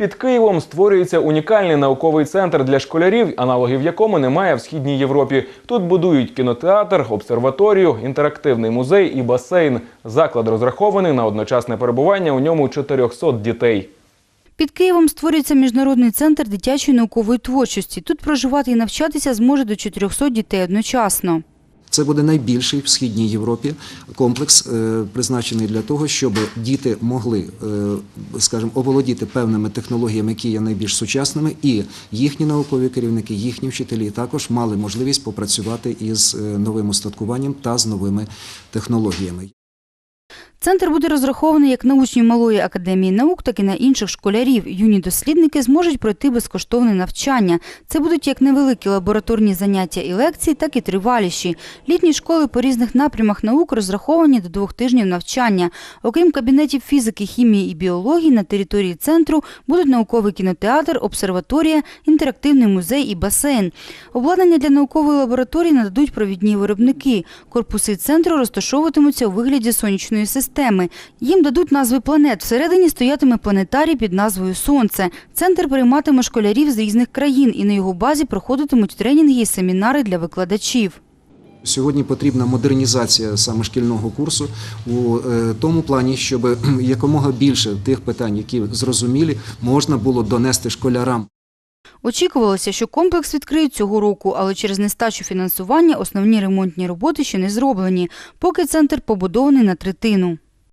Під Києвом створюється унікальний науковий центр для школярів, аналогів якому немає в східній Європі. Тут будують кінотеатр, обсерваторію, інтерактивний музей і басейн. Заклад розрахований на одночасне перебування у ньому 400 дітей. Під Києвом створюється міжнародний центр дитячої наукової творчості. Тут проживати і навчатися зможе до 400 дітей одночасно. Це буде найбільший в східній Європі комплекс, е, призначений для того, щоб діти могли, е, скажімо, оволодіти певними технологіями, які є найбільш сучасними, і їхні наукові керівники, їхні вчителі також мали можливість попрацювати із е, новим устаткуванням та з новими технологіями. Центр буде розрахований як на учнів Малої академії наук, так і на інших школярів. Юні дослідники зможуть пройти безкоштовне навчання. Це будуть як невеликі лабораторні заняття і лекції, так і триваліші. Літні школи по різних напрямах наук розраховані до двох тижнів навчання. Окрім кабінетів фізики, хімії і біології, на території центру будуть науковий кінотеатр, обсерваторія, інтерактивний музей і басейн. Обладнання для наукової лабораторії нададуть провідні виробники. Корпуси центру розташовуватимуться у вигляді сонячної системи. Їм дадуть назви планет. Всередині стоятиме планетарій під назвою Сонце. Центр прийматиме школярів з різних країн і на його базі проходитимуть тренінги і семінари для викладачів. Сьогодні потрібна модернізація саме шкільного курсу у е, тому плані, щоб якомога більше тих питань, які зрозумілі, можна було донести школярам. Очікувалося, що комплекс відкриють цього року, але через нестачу фінансування основні ремонтні роботи ще не зроблені, поки центр побудований на третину.